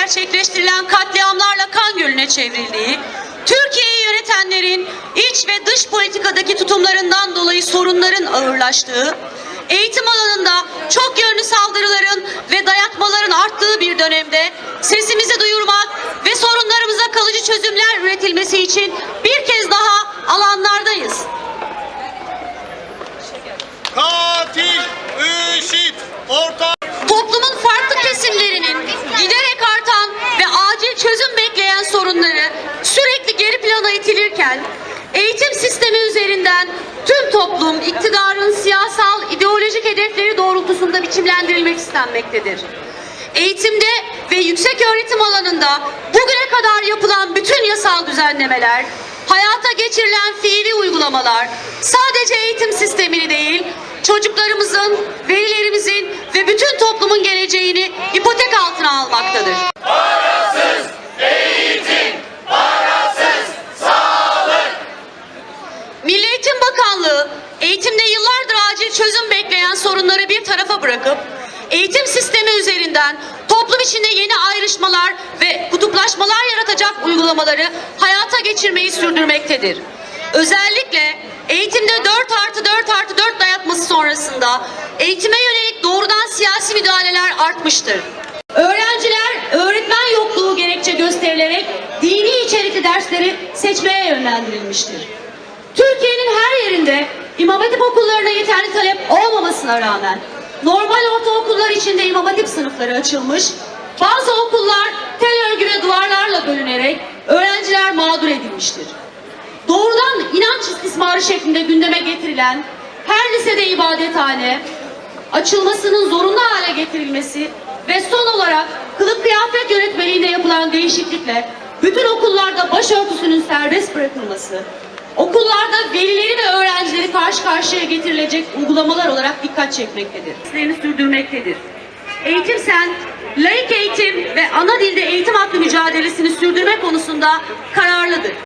gerçekleştirilen katliamlarla kan gölüne çevrildiği, Türkiye'yi yönetenlerin iç ve dış politikadaki tutumlarından dolayı sorunların ağırlaştığı, eğitim alanında çok yönlü saldırıların ve dayatmaların arttığı bir dönemde sesimizi duyurmak ve sorunlarımıza kalıcı çözümler üretilmesi için bir itilirken eğitim sistemi üzerinden tüm toplum iktidarın siyasal ideolojik hedefleri doğrultusunda biçimlendirilmek istenmektedir. Eğitimde ve yüksek öğretim alanında bugüne kadar yapılan bütün yasal düzenlemeler, hayata geçirilen fiili uygulamalar sadece eğitim sistemini değil, çocuklarımızın, velilerimizin ve bütün toplumun geleceğini ipotek altına çözüm bekleyen sorunları bir tarafa bırakıp eğitim sistemi üzerinden toplum içinde yeni ayrışmalar ve kutuplaşmalar yaratacak uygulamaları hayata geçirmeyi sürdürmektedir. Özellikle eğitimde 4 artı 4 artı 4 dayatması sonrasında eğitime yönelik doğrudan siyasi müdahaleler artmıştır. Öğrenciler öğretmen yokluğu gerekçe gösterilerek dini içerikli dersleri seçmeye yönlendirilmiştir. Türkiye'nin her yerinde İmam Hatip okullarına yeterli talep olmamasına rağmen normal ortaokullar içinde İmam Hatip sınıfları açılmış, bazı okullar tel örgü ve duvarlarla bölünerek öğrenciler mağdur edilmiştir. Doğrudan inanç istismarı şeklinde gündeme getirilen her lisede ibadethane, açılmasının zorunlu hale getirilmesi ve son olarak kılık kıyafet yönetmeliğinde yapılan değişiklikle bütün okullarda başörtüsünün serbest bırakılması, okullarda velileri ve öğrencileri karşıya getirilecek uygulamalar olarak dikkat çekmektedir. Derslerini sürdürmektedir. Eğitim Sen, laik eğitim ve ana dilde eğitim hakkı mücadelesini sürdürme konusunda kararlıdır.